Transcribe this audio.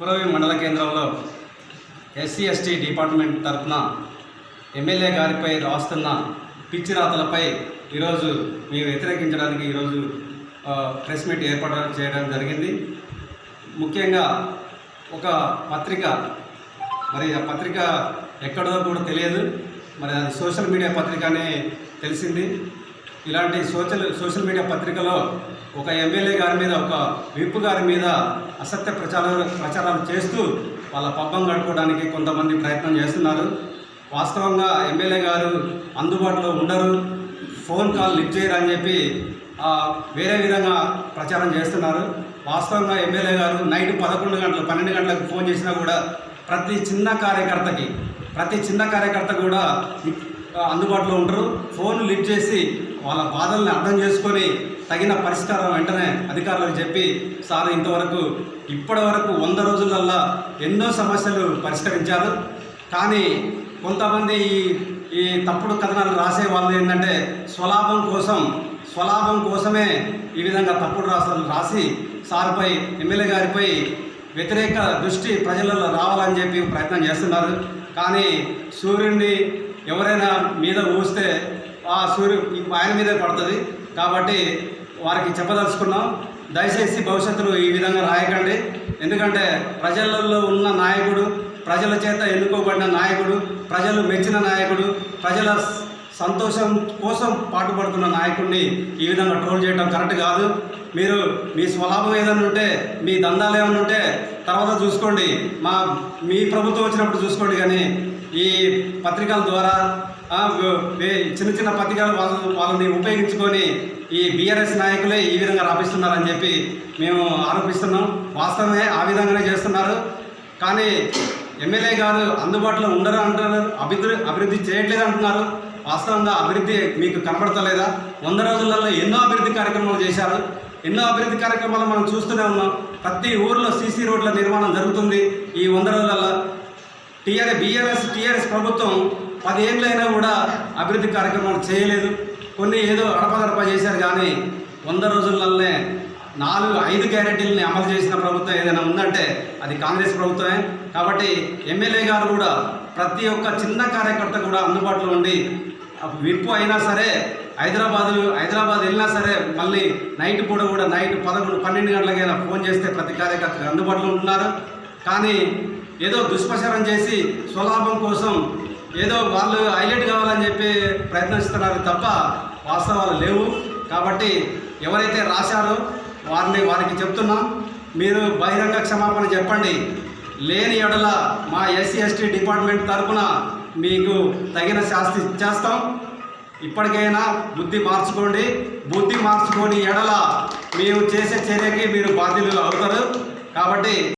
పురవి మండల కేంద్రంలో SC ST department తరఫున ఎమ్మెల్యే గారిపై రాస్తున్న పిచ్చి రాతలపై ఈరోజు మేము వ్యతిరేకించడానికి ఈరోజు ప్రెస్ మీట్ ఏర్పాటు చేయడం జరిగింది. ముఖ్యంగా ఒక పత్రిక మరి ఆ పత్రిక ఎక్కడో కూడా తెలియదు. మరి అది సోషల్ మీడియా పత్రిక అని తెలిసింది. ఇలాంటి సోషల్ సోషల్ మీడియా పత్రికలో ఒక ఎమ్మెల్యే గారి మీద ఒక విప్ గారి మీద అసత్య ప్రచారాలు ప్రచారాలు చేస్తూ వాళ్ళ పబ్బం గడుపుకోవడానికి కొంతమంది ప్రయత్నం చేస్తున్నారు. వాస్తవంగా ఎమ్మెల్యే గారు అందుబాటులో ఉండరు ఫోన్ కాల్ లిఫ్ట్ చేయరు అని చెప్పి వేరే విధంగా ప్రచారం చేస్తున్నారు. వాస్తవంగా ఎమ్మెల్యే గారు నైట్ పదకొండు గంటలు పన్నెండు గంటలకు ఫోన్ చేసినా కూడా ప్రతి చిన్న కార్యకర్తకి ప్రతి చిన్న కార్యకర్త కూడా అందుబాటులో ఉంటారు ఫోన్ లిఫ్ట్ చేసి వాళ్ళ బాధల్ని అర్థం చేసుకొని తగిన పరిష్కారం వెంటనే అధికారులకు చెప్పి సార్ ఇంతవరకు ఇప్పటి వరకు వంద రోజులల్లా ఎన్నో సమస్యలు పరిష్కరించారు. కానీ కొంతమంది ఈ ఈ తప్పుడు కథనాలు రాసే వాళ్ళు ఏంటంటే స్వలాభం కోసం స్వలాభం కోసమే ఈ విధంగా తప్పుడు రాసలు రాసి సార్పై ఎమ్మెల్యే గారిపై వ్యతిరేక దృష్టి ప్రజలలో రావాలని చెప్పి ప్రయత్నం చేస్తున్నారు. కానీ సూర్యుడిని ఎవరైనా మీద ఊస్తే ఆ సూర్యు ఆయన మీదే పడుతుంది. కాబట్టి వారికి చెప్పదలుచుకున్నాం. దయచేసి భవిష్యత్తులో ఈ విధంగా రాయకండి. ఎందుకంటే ప్రజలలో ఉన్న నాయకుడు ప్రజల చేత ఎన్నుకోబడిన నాయకుడు ప్రజలు మెచ్చిన నాయకుడు ప్రజల సంతోషం కోసం పాటుపడుతున్న నాయకుడిని ఈ విధంగా ట్రోల్ చేయడం కరెక్ట్ కాదు. మీరు మీ స్వలాభం ఏదైనా ఉంటే మీ దందాలు ఏమైనా ఉంటే తర్వాత చూసుకోండి. మా మీ ప్రభుత్వం వచ్చినప్పుడు చూసుకోండి కానీ ఈ పత్రికల ద్వారా చిన్న చిన్న పత్రికలు వాళ్ళ వాళ్ళని ఉపయోగించుకొని ఈ బీఆర్ఎస్ నాయకులే ఈ విధంగా రాపిస్తున్నారని చెప్పి మేము ఆరోపిస్తున్నాం. వాస్తవమే ఆ విధంగానే చేస్తున్నారు. కానీ ఎమ్మెల్యే గారు అందుబాటులో ఉండరు అంటున్నారు. అభివృద్ధి అభివృద్ధి చేయట్లేదు అంటున్నారు. వాస్తవంగా అభివృద్ధి మీకు కనబడతలేదా? వంద రోజులలో ఎన్నో అభివృద్ధి కార్యక్రమాలు చేశారు. ఎన్నో అభివృద్ధి కార్యక్రమాలు మనం చూస్తూనే ఉన్నాం. ప్రతి ఊర్లో సీసీ రోడ్ల నిర్మాణం జరుగుతుంది ఈ వంద రోజులలో. టీఆర్ఎస్ బీఆర్ఎస్ టీఆర్ఎస్ ప్రభుత్వం పదేళ్ళైనా కూడా అభివృద్ధి కార్యక్రమాలు చేయలేదు. కొన్ని ఏదో అడపదడప చేశారు కానీ వంద రోజులలోనే నాలుగు ఐదు గ్యారెంటీలని అమలు చేసిన ప్రభుత్వం ఏదైనా ఉందంటే అది కాంగ్రెస్ ప్రభుత్వమే. కాబట్టి ఎమ్మెల్యే గారు కూడా ప్రతి ఒక్క చిన్న కార్యకర్త కూడా అందుబాటులో ఉండి విప్పు అయినా సరే హైదరాబాద్ హైదరాబాద్ వెళ్ళినా సరే మళ్ళీ నైట్ పూట కూడా నైట్ పదకొండు పన్నెండు గంటలకైనా ఫోన్ చేస్తే ప్రతి కార్యకర్తకు అందుబాటులో ఉంటున్నారు. కానీ ఏదో దుష్ప్రచారం చేసి స్వలాభం కోసం ఏదో వాళ్ళు హైలైట్ కావాలని చెప్పి ప్రయత్నిస్తున్నారు తప్ప వాస్తవాలు లేవు. కాబట్టి ఎవరైతే రాశారో వారిని వారికి చెప్తున్నాం. మీరు బహిరంగ క్షమాపణ చెప్పండి. లేని ఎడల మా ఎస్సీ ఎస్టీ డిపార్ట్మెంట్ తరఫున మీకు తగిన శాస్తి చేస్తాం ఇప్పటికైనా బుద్ధి మార్చుకోండి. బుద్ధి మార్చుకొని ఎడల మేము చేసే చర్యకి మీరు బాధ్యులు అవుతారు. కాబట్టి